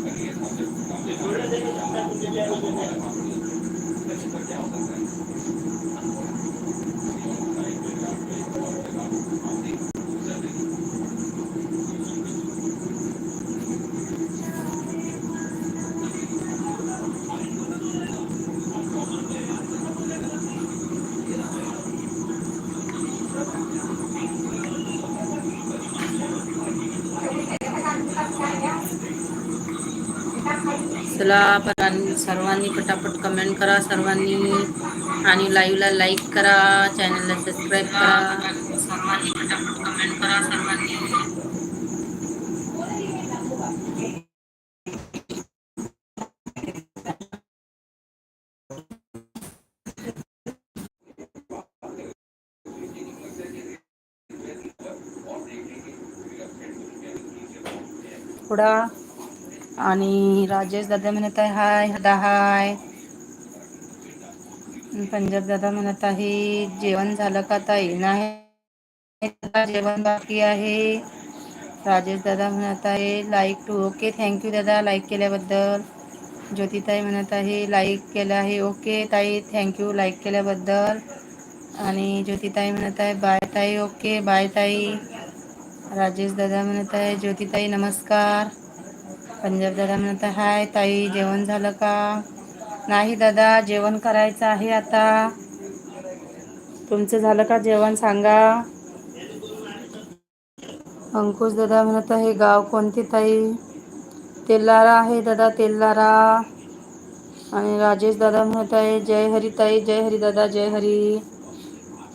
Thank you. चला सर्वांनी पटापट कमेंट करा सर्वांनी आणि लाईव्हला लाईक करा चॅनलला सबस्क्राईब करा. सर्वांनी पटापट कमेंट करा सर्वांनी. थोडा आणि राजेश दादा म्हणत आहे हाय दादा हाय. पंजाब दादा म्हणत आहे जेवण झालं का ताई? नाही जेवण बाकी आहे. राजेश दादा म्हणत आहे like two okay thank you दादा लाईक केल्याबद्दल. ज्योतिताई म्हणत आहे लाईक केलं आहे ओके ताई थँक्यू लाईक केल्याबद्दल. आणि ज्योतिताई म्हणत आहे बाय ताई ओके बाय ताई. राजेश दादा म्हणत आहे ज्योतिताई नमस्कार. पंजाब दादा म्हणत आहे हाय ताई जेवण झालं का? नाही दादा जेवण करायचं आहे आता. तुमचं झालं का जेवण? सांगा. अंकुश दादा म्हणत आहे गाव कोणते ताई? तेलारा आहे दादा तेलारा आणि राजेश दादा म्हणत आहे जय हरी ताई जय हरी दादा जय हरी.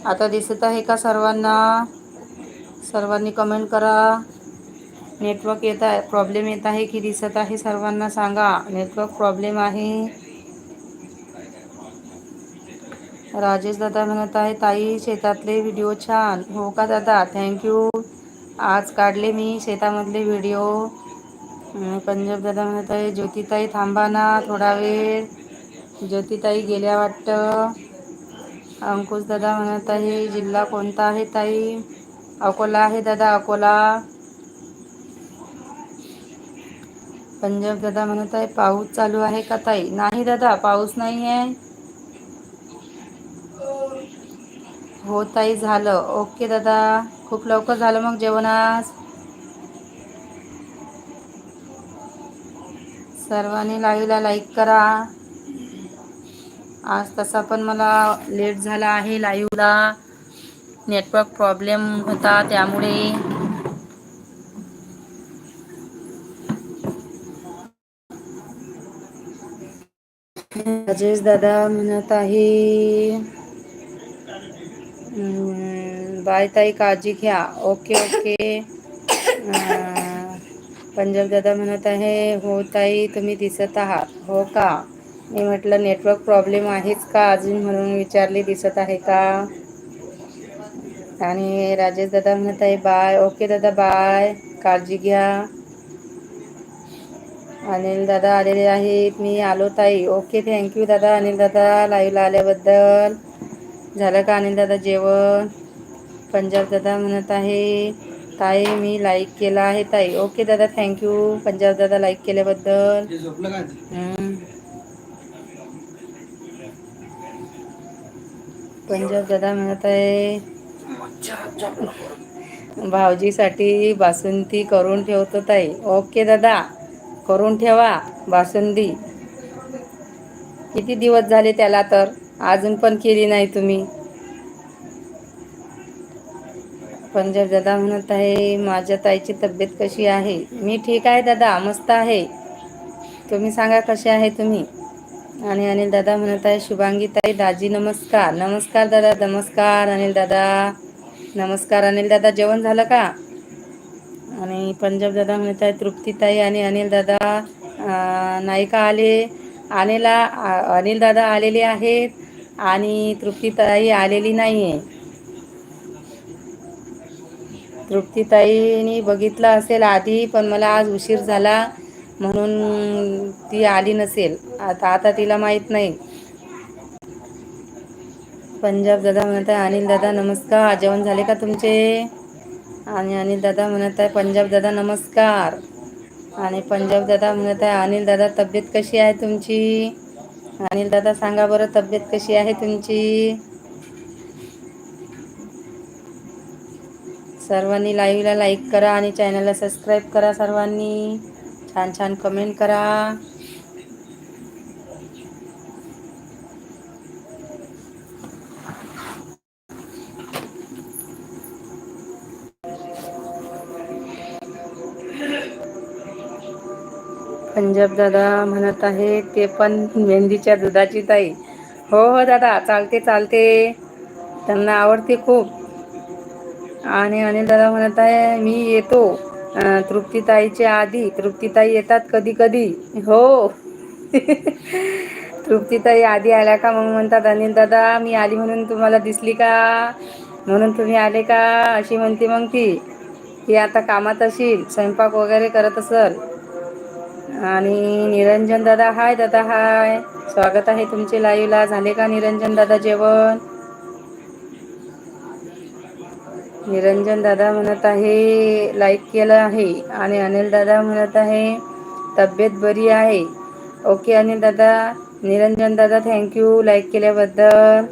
आता दिसत आहे का सर्वांना? सर्वांनी कमेंट करा. नेटवर्क येत आहे प्रॉब्लेम येत आहे की दिसत आहे सर्वांना सांगा. नेटवर्क प्रॉब्लेम आहे. राजेश दादा म्हणत आहे ताई शेतातले व्हिडिओ छान. हो का दादा? थँक्यू आज काढले मी शेतामधले व्हिडिओ. पंजाब दादा म्हणत आहे ज्योतिताई थांबा ना थोडा वेळ. ज्योतिताई गेल्या वाटतं. अंकुश दादा म्हणत आहे जिल्हा कोणता आहे ताई? अकोला आहे दादा अकोला. पंजाब दादा म्हणत आहे पाऊस चालू आहे का ताई? नाही दादा पाऊस नाही आहे हो ताई झालं. ओके दादा. खूप लवकर झालं मग जेवण आज सर्वांनी लाईव्हला लाईक करा. आज तसा पण मला लेट झाला आहे लाईव्हला. नेटवर्क प्रॉब्लेम होता त्यामुळे. राजेश दादा म्हणत आहे बाय ताई काळजी घ्या. Okay okay. पंजाब दादा म्हणत आहे हो ताई तुम्ही दिसत आहात. हो का? मी म्हटलं नेटवर्क प्रॉब्लेम आहेच का अजून? म्हणून विचारले दिसत आहे का? आणि राजेश दादा म्हणत आहे बाय. ओके दादा बाय. काळजी घ्या. अनिल दादा आलेले आहेत. मी आलो ताई. ओके थँक्यू दादा अनिल दादा लाईव्हला आल्याबद्दल. झालं का अनिल दादा जेवण? पंजाब दादा म्हणत आहे ताई मी लाईक केला आहे ताई. ओके दादा थँक्यू पंजाब दादा लाईक केल्याबद्दल. पंजाब दादा म्हणत आहे भाऊजीसाठी बासुंदी करून ठेवतो ताई. ओके दादा. करून ठेवा बासुंदी. किती दिवस झाले त्याला तर? अजून पण केली नाही तुम्ही. पंजाब दादा म्हणत आहे माझ्या ताईची तब्येत कशी आहे? मी ठीक आहे दादा मस्त आहे. तुम्ही सांगा कसे आहे तुम्ही? आणि अनिल दादा म्हणत आहे शुभांगी ताई दाजी नमस्कार. नमस्कार दादा नमस्कार अनिल दादा. नमस्कार अनिल दादा जेवण झालं का? आणि पंजाब दादा म्हणत आहे तृप्तीताई आणि अनिल दादा नायिका नाही का आले अनिला अनिल दादा आलेले आहेत आणि तृप्तीताई आलेली नाही आहे तृप्तीताईनी बघितलं असेल आधी पण मला आज उशीर झाला म्हणून ती आली नसेल. आता आता तिला माहीत नाही. पंजाब दादा म्हणत आहे अनिल दादा नमस्कार. जेवण झाले का तुमचे? आणि अनिल दादा म्हणत आहे पंजाब दादा नमस्कार. आणि पंजाब दादा म्हणत आहे अनिल दादा तब्येत कशी आहे तुमची? अनिल दादा सांगा बरं तब्येत कशी आहे तुमची? सर्वांनी लाईव्हला लाईक करा आणि चॅनलला सबस्क्राईब करा सर्वांनी. छान छान कमेंट करा. पंजाब दादा म्हणत आहे ते पण मेहंदीच्या दुधाची ताई. हो हो दादा चालते चालते. त्यांना आवडते खूप. आणि अनिल दादा म्हणत आहे मी येतो. तृप्तीताईच्या आधी. तृप्तीताई येतात कधी कधी. हो. तृप्तीताई आधी आल्या का? मग म्हणतात अनिल दादा मी आली म्हणून तुम्हाला दिसली का? म्हणून तुम्ही आले का? अशी म्हणते मग ती. ती आता कामात असेल स्वयंपाक वगैरे करत असल. आणि निरंजन दादा हाय दादा हाय. स्वागत आहे तुमचे लाईव्हला झाले का निरंजन दादा जेवण? निरंजन दादा म्हणत आहे लाईक केलं आहे. आणि अनिल दादा म्हणत आहे तब्येत बरी आहे. ओके अनिल दादा. निरंजन दादा थँक्यू लाईक केल्याबद्दल.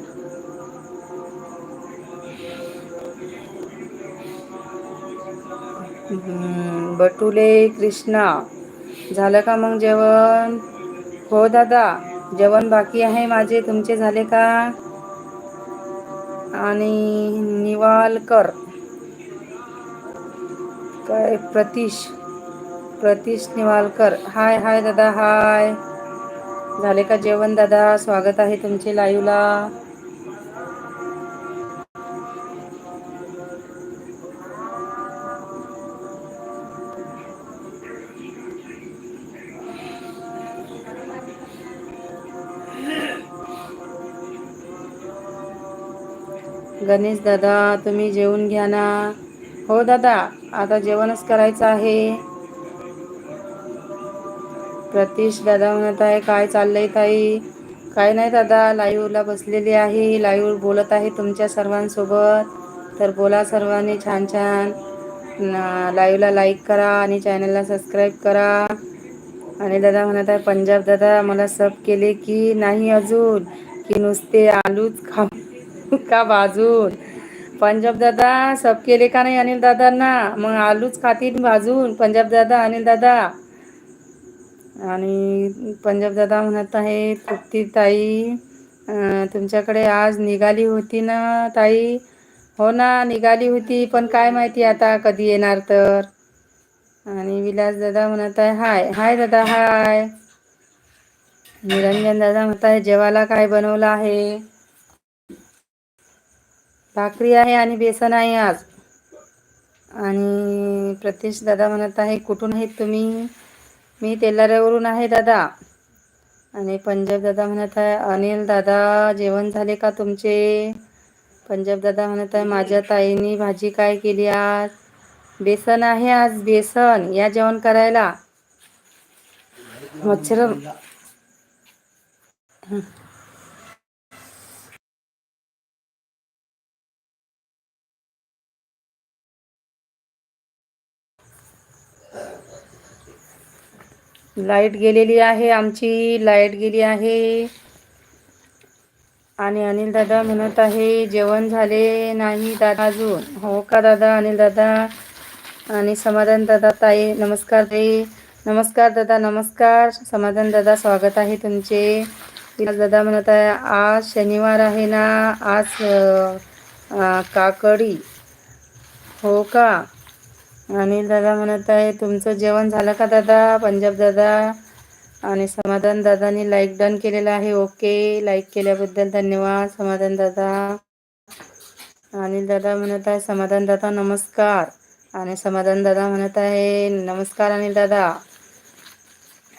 बटुले कृष्णा. झालं का मग जेवण? हो दादा जेवण बाकी आहे माझे. तुमचे झाले का? आणि निवालकर. काय प्रतीश. प्रतीश निवालकर. हाय हाय दादा हाय. झाले का जेवण दादा? स्वागत आहे तुमचे लाईव्हला. गणेश दादा तुम्ही जेवून घ्या ना. हो दादा आता जेवणच करायचं आहे. प्रतीश दादा म्हणत आहे काय चाललंय ताई? काय नाही दादा लाईव्हला बसलेली आहे. लाईव्ह बोलत आहे तुमच्या सर्वांसोबत. तर बोला सर्वांनी छान छान. न- लाईव्हला लाईक करा आणि चॅनलला सबस्क्राईब करा. आणि दादा म्हणत आहे पंजाब दादा मला सब केले की नाही अजून? की नुसते आलूच खा का भाजून? पंजाब दादा सब केले का नाही अनिल दादांना? मग आलूच खातील भाजून पंजाब दादा अनिल दादा. आणि पंजाब दादा म्हणत आहे तृप्ती ताई तुमच्याकडे आज निघाली होती ना ताई? हो ना निघाली होती पण काय माहिती आता कधी येणार तर? आणि विलास दादा म्हणत आहे हाय. हाय दादा हाय. निरंजन दादा म्हणत आहे जेवायला काय बनवलं आहे? भाकरी आहे आणि बेसन आहे आज. आणि प्रतीश दादा म्हणत आहे कुठून आहेत तुम्ही? मी तेलाऱ्यावरून आहे दादा. आणि पंजाब दादा म्हणत आहे अनिल दादा जेवण झाले का तुमचे? पंजाब दादा म्हणत आहे माझ्या ताईनी भाजी काय केली आज? बेसन आहे आज बेसन. या जेवण करायला. मच्छर. लाइट गेलेली आहे आमची लाइट गेली आहे. आणि अनिल दादा म्हणत आहे जेवण झाले नाही दादा अजून. हो का दादा अनिल दादा? आणि समाधान दादा ताई नमस्कार ताई. नमस्कार दादा नमस्कार. समाधान दादा स्वागत आहे तुमचे. दादा म्हणत आहे आज शनिवार आहे ना आज काकडी. हो का? अनिल दादा म्हणत आहे तुमचं जेवण झालं का दादा? पंजाब दादा आणि समाधान दादानी लाईक डन केलेला आहे. ओके लाईक केल्याबद्दल धन्यवाद. समाधान दादा. अनिल दादा म्हणत आहे समाधान दादा नमस्कार. आणि समाधान दादा म्हणत आहे नमस्कार अनिल दादा.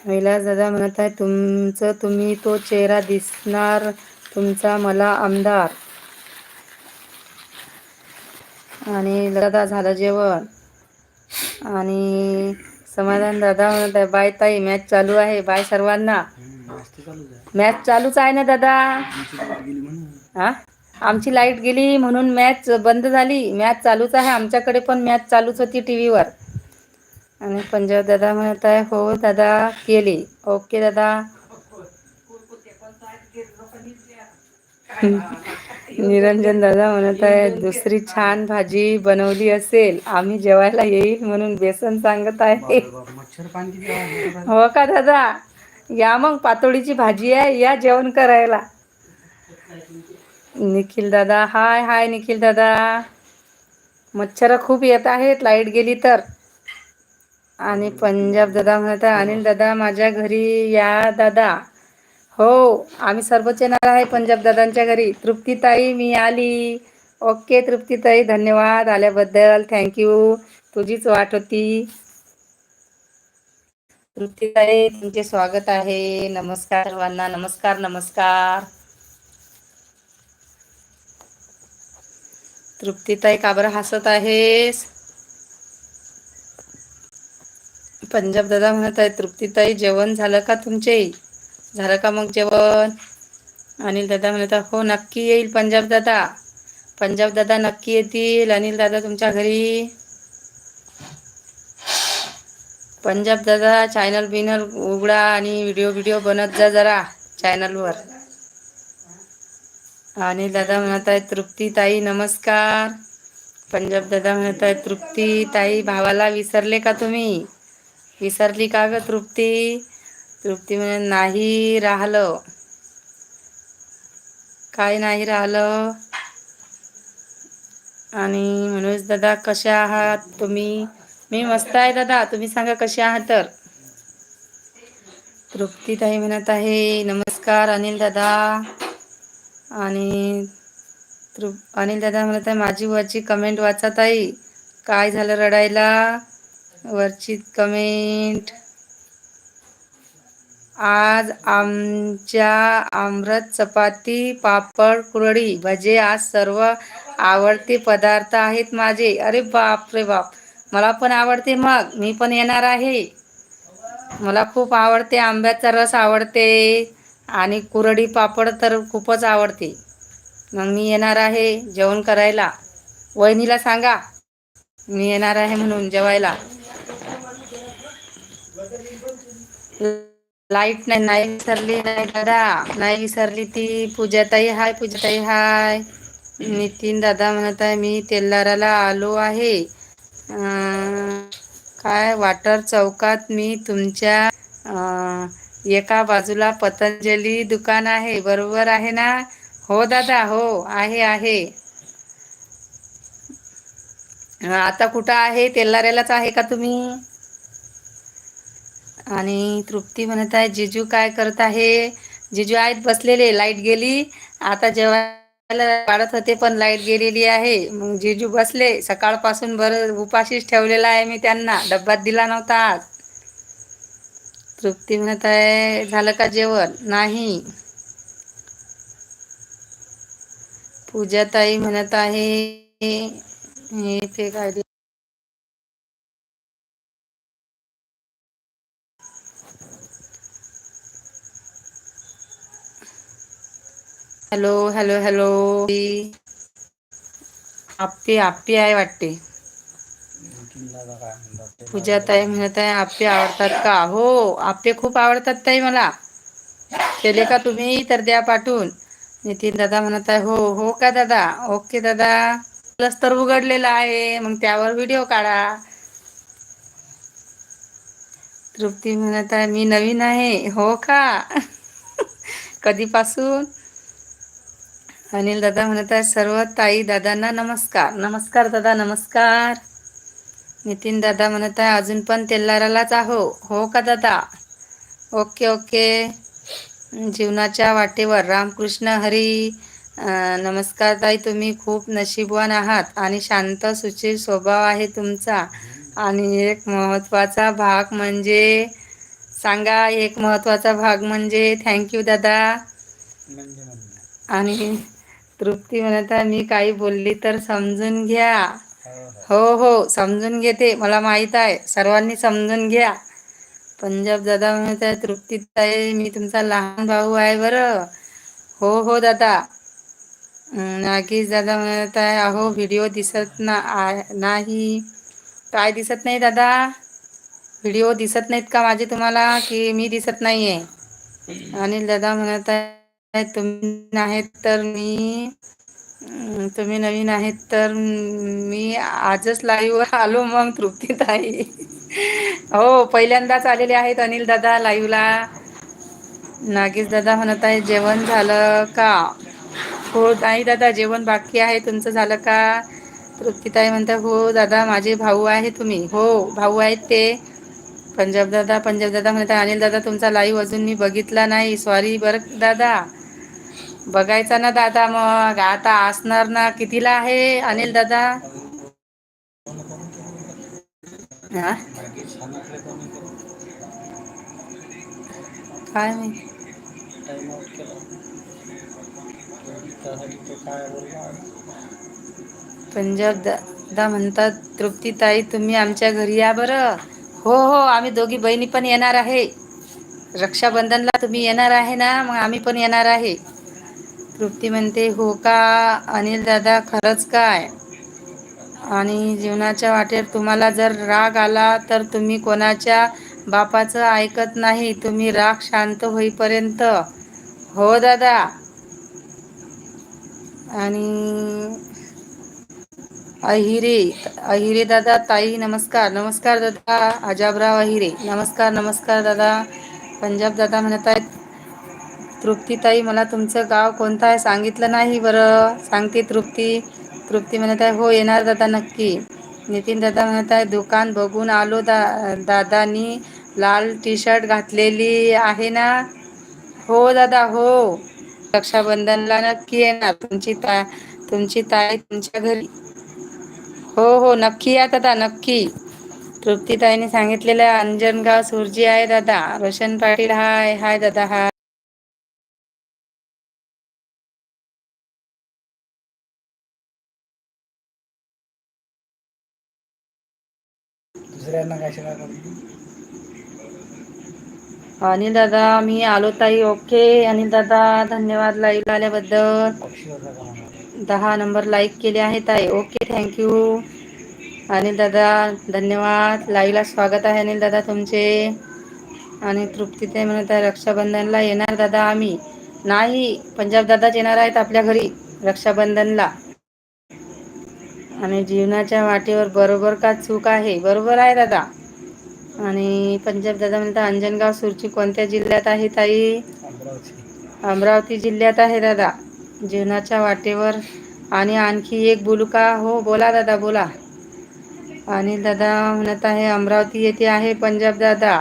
विलास दादा म्हणत आहे तुमचं तुम्ही तो चेहरा दिसणार तुमचा मला आमदार. आणि दादा झालं जेवण. आणि समाधान दादा म्हणत आहे बाय ताई मॅच चालू आहे. बाय सर्वांना. मॅच चालूच आहे ना दादा? हा? आमची लाइट गेली म्हणून मॅच बंद झाली. मॅच चालूच आहे. आमच्याकडे पण मॅच चालूच होती टी व्हीवर आणि पंजाब दादा म्हणत आहे हो दादा केली. ओके दादा. निरंजन दादा म्हणत आहे दुसरी छान भाजी बनवली असेल आम्ही जेवायला येईल म्हणून बेसन सांगत आहे. हो का दादा? या मग पातोळीची भाजी आहे या जेवण करायला. निखिल दादा हाय हाय निखिल दादा. मच्छर खूप येत आहेत लाइट गेली तर. आणि पंजाब दादा म्हणत आहे अनिल दादा माझ्या घरी या दादा. हो आम्ही सर्वच येणार आहे पंजाब दादांच्या घरी. तृप्तीताई मी आली. ओके तृप्तीताई धन्यवाद आल्याबद्दल. थँक्यू तुझीच वाट होती. तृप्तीताई तुमचे स्वागत आहे. नमस्कार सर्वांना. नमस्कार नमस्कार. तृप्तीताई का बरं हसत आहेस? पंजाब दादा म्हणत आहे तृप्तीताई जेवण झालं का तुमचे? झालं का मग जेवण? अनिल दादा म्हणत हो नक्की येईल पंजाब दादा. पंजाब दादा नक्की येतील. अनिल दादा तुमच्या घरी? पंजाब दादा चॅनल बिनल उघडा आणि व्हिडिओ व्हिडिओ बनत जा जरा चॅनलवर अनिल दादा म्हणत आहे तृप्ती ताई नमस्कार. पंजाब दादा म्हणत आहे तृप्ती ताई भावाला विसरले का तुम्ही? विसरली का ग तृप्ती? तृप्ती म्हणे नाही राहिलं. काय नाही राहिलं? आणि मनोज दादा कशा आहात तुम्ही? मी मस्त आहे दादा. तुम्ही सांगा कसे आहात तर. तृप्ती ताई म्हणत आहे नमस्कार अनिल दादा. आणि तृ अनिल दादा म्हणत आहे माझी वरची कमेंट वाचत ताई. काय झालं रडायला? वरची कमेंट आज आमच्या आमरस चपाती पापड कुरडी भजे आज सर्व आवडते पदार्थ आहेत माझे. अरे बाप रे बाप. मला पण आवडते मग. मी पण येणार आहे. मला खूप आवडते आंब्याचा रस आवडते आणि कुरडी पापड तर खूपच आवडते. मग मी येणार आहे जेवण करायला. वहिनीला सांगा. मी येणार आहे म्हणून जेवायला. लाइट नाही नाही विसरली नाही दादा. नाही विसरली ती. पूजाताई हाय पूजाताई हाय. नितीन दादा म्हणत आहे मी तेल्लाराला आलो आहे. काय वाटर चौकात मी तुमच्या एका बाजूला पतंजली दुकान आहे. बरोबर आहे ना? हो दादा हो आहे आहे. आता कुठं आहे? तेलाऱ्यालाच आहे का तुम्ही? आणि तृप्ती म्हणत आहे जिजू काय करत आहे? जिजू आहेत बसलेले लाइट गेली. आता जेवायला वाढत होते पण लाइट गेलेली आहे. मग जिजू बसले. सकाळपासून बरं उपाशीच ठेवलेला आहे मी त्यांना. डब्यात दिला नव्हता आज. तृप्ती म्हणत आहे झालं का जेवण? नाही. पूजाताई म्हणत आहे हे ते काय hello hello hello. Appi Appi आहे वाटते. पूजा ताई म्हणत आहे आपे आवडतात का? हो आपे खूप आवडतात ताई मला. केले का तुम्ही? तर द्या पाठवून. नितीन दादा म्हणत आहे हो हो का दादा? ओके दादा. प्लस्तर उघडलेला आहे मग त्यावर व्हिडिओ काढा. तृप्ती म्हणत आहे मी नवीन आहे हो का? कधीपासून? अनिल दादा म्हणत आहे सर्व ताई दादांना नमस्कार. नमस्कार दादा नमस्कार. नितीन दादा म्हणत आहे अजून पण तेल्लारालाच आहो. हो का दादा? Okay okay. जीवनाच्या वाटेवर रामकृष्ण हरी नमस्कार ताई तुम्ही खूप नशीबवान आहात आणि शांत सुशील स्वभाव आहे तुमचा. आणि एक महत्त्वाचा भाग म्हणजे सांगा एक महत्त्वाचा भाग म्हणजे थँक्यू दादा. आणि तृप्ती म्हणत आहे. मी काही बोलली तर समजून घ्या. हो हो. समजून घेते. मला माहीत आहे. सर्वांनी समजून घ्या. पंजाब दादा म्हणत आहे तृप्तीत आहे मी तुमचा लहान भाऊ आहे बरं. हो हो दादा. नागेश दादा म्हणत आहे अहो व्हिडिओ दिसत ना नाही. काय दिसत नाही दादा? व्हिडिओ दिसत नाहीत का माझे तुम्हाला? की मी दिसत नाही आहे अनिल दादा म्हणत आहे तुम्ही आहेत तर मी तुम्ही नवीन आहेत तर मी आजच लाईव्ह आलो मग तृप्ती ताई हो पहिल्यांदाच आलेले आहेत अनिल दादा लाईव्हला नागेश दादा म्हणत आहे जेवण झालं का? हो नाही दादा जेवण बाकी आहे तुमचं झालं का? तृप्तीताई म्हणता हो दादा माझे भाऊ आहे तुम्ही. हो भाऊ आहेत ते. पंजाब दादा पंजाब दादा म्हणता अनिल दादा तुमचा लाईव्ह अजून मी बघितला नाही. सॉरी बरं दादा. बघायचा ना दादा मग. आता असणार ना कितीला आहे अनिल दादा? हा? काय नाही पंजाब दादा म्हणतात तृप्तीताई तुम्ही आमच्या घरी या बरं. हो हो आम्ही दोघी बहिणी पण येणार आहे. रक्षाबंधनला तुम्ही येणार आहे ना मग आम्ही पण येणार आहे. तृप्ती म्हणते हो का? अनिल दादा खरंच काय? आणि जीवनाच्या वाटेत तुम्हाला जर राग आला तर तुम्ही कोणाच्या बापाचं ऐकत नाही. तुम्ही राग शांत होईपर्यंत. हो दादा. आणि अहिरे अहिरे दादा ताई नमस्कार. नमस्कार दादा अजाबराव अहिरे. नमस्कार नमस्कार दादा. पंजाब दादा म्हणत आहेत तृप्तीताई मला तुमचं गाव कोणतं आहे सांगितलं नाही बरं. सांगते तृप्ती. तृप्ती म्हणत आहे हो येणार दादा नक्की. नितीन दादा म्हणत आहे दुकान बघून आलो दा दादानी. लाल टी शर्ट घातलेली आहे ना? हो दादा हो. रक्षाबंधनला नक्की येणार. तुमची ता तुमची ताई तुमच्या घरी. हो हो नक्की या दादा नक्की. तृप्तीताईने सांगितलेलं अंजनगाव सुरजी आहे दादा. रोशन पाटील हाय हाय दादा हाय. अनिल दादा मी आलो ताई ओके. अनिल दादा धन्यवाद लाईव्ह आल्याबद्दल. दहा नंबर लाईक केले आहेत ताई ओके थँक्यू अनिल दादा धन्यवाद. लाईव्हला स्वागत आहे अनिल दादा तुमचे. आणि तृप्ती ते म्हणत आहे रक्षाबंधनला येणार दादा आम्ही. नाही पंजाब दादाच येणार आहेत आपल्या घरी रक्षाबंधनला. आणि जीवनाच्या वाटेवर बरोबर का चूक आहे? बरोबर आहे दादा. आणि पंजाब दादा म्हणतात अंजनगाव सुरची कोणत्या जिल्ह्यात आहे ताई? अमरावती जिल्ह्यात आहे दादा. जीवनाच्या वाटेवर आणि आणखी एक बोलू का? हो बोला दादा बोला. आणि दादा म्हणत आहे अमरावती येथे आहे पंजाब दादा.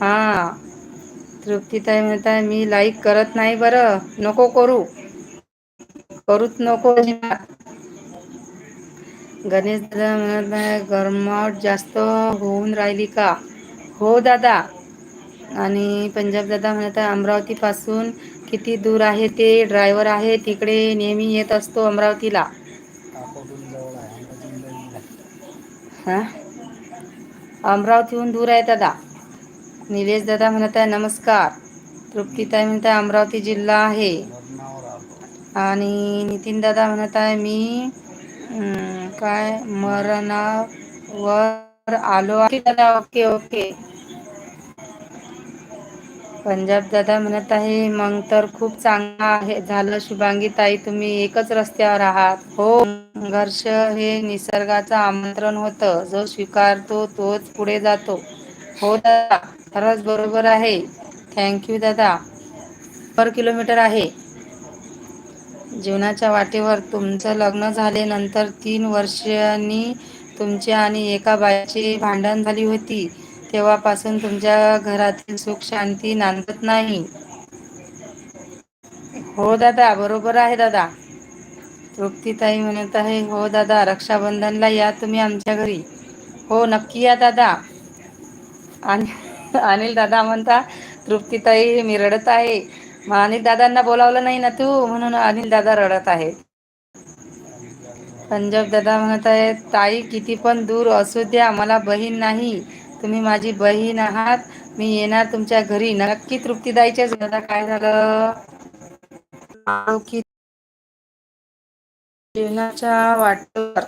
हां. तृप्तीताई म्हणत आहे मी लाईक करत नाही बरं. नको करू. करूच नको. गणेश दादा म्हणत आहे गरमाट जास्त होऊन राहिली का? हो दादा. आणि पंजाब दादा म्हणत आहे अमरावतीपासून किती दूर आहे ते? ड्रायव्हर आहे तिकडे नेहमी येत असतो अमरावतीला. हां? अमरावतीहून दूर आहे दादा. निलेश दादा म्हणत आहे नमस्कार. तृप्तीताई म्हणत आहे अमरावती जिल्हा आहे. आणि नितीन दादा म्हणत आहे मी काय मरणावर आलो आहे? दादा ओके ओके. पंजाब दादा म्हणत आहे मग तर खूप चांगला आहे. झालं शुभांगी ताई तुम्ही एकच रस्त्यावर आहात. हो संघर्ष हे निसर्गाचं आमंत्रण होतं. जो स्वीकारतो तोच पुढे जातो. हो दादा खरंच बरोबर आहे. थँक यू दादा. पर किलोमीटर आहे. जीवनाच्या वाटेवर तुमचं लग्न झाले नंतर तीन वर्षांनी तुमचे आणि एका बाईची भांडण झाली होती. तेव्हापासून तुमच्या घरातील सुख शांती नांदत नाही. हो दादा बरोबर आहे दादा. तृप्तीताई म्हणत आहे हो दादा रक्षाबंधनला या तुम्ही आमच्या घरी. हो नक्की या दादा. आणि अनिल दादा म्हणता तृप्तीताई मी रडत आहे. मग अनिल दादांना बोलावलं नाही ना तू? म्हणून अनिल दादा रडत आहे पंजाब दादा म्हणत आहे ताई किती पण दूर असू द्या मला बहीण नाही. तुम्ही माझी बहीण आहात. मी येणार तुमच्या घरी. नक्की तृप्तीदाईच्याच दादा काय झालं? जीवनाच्या वाटेवर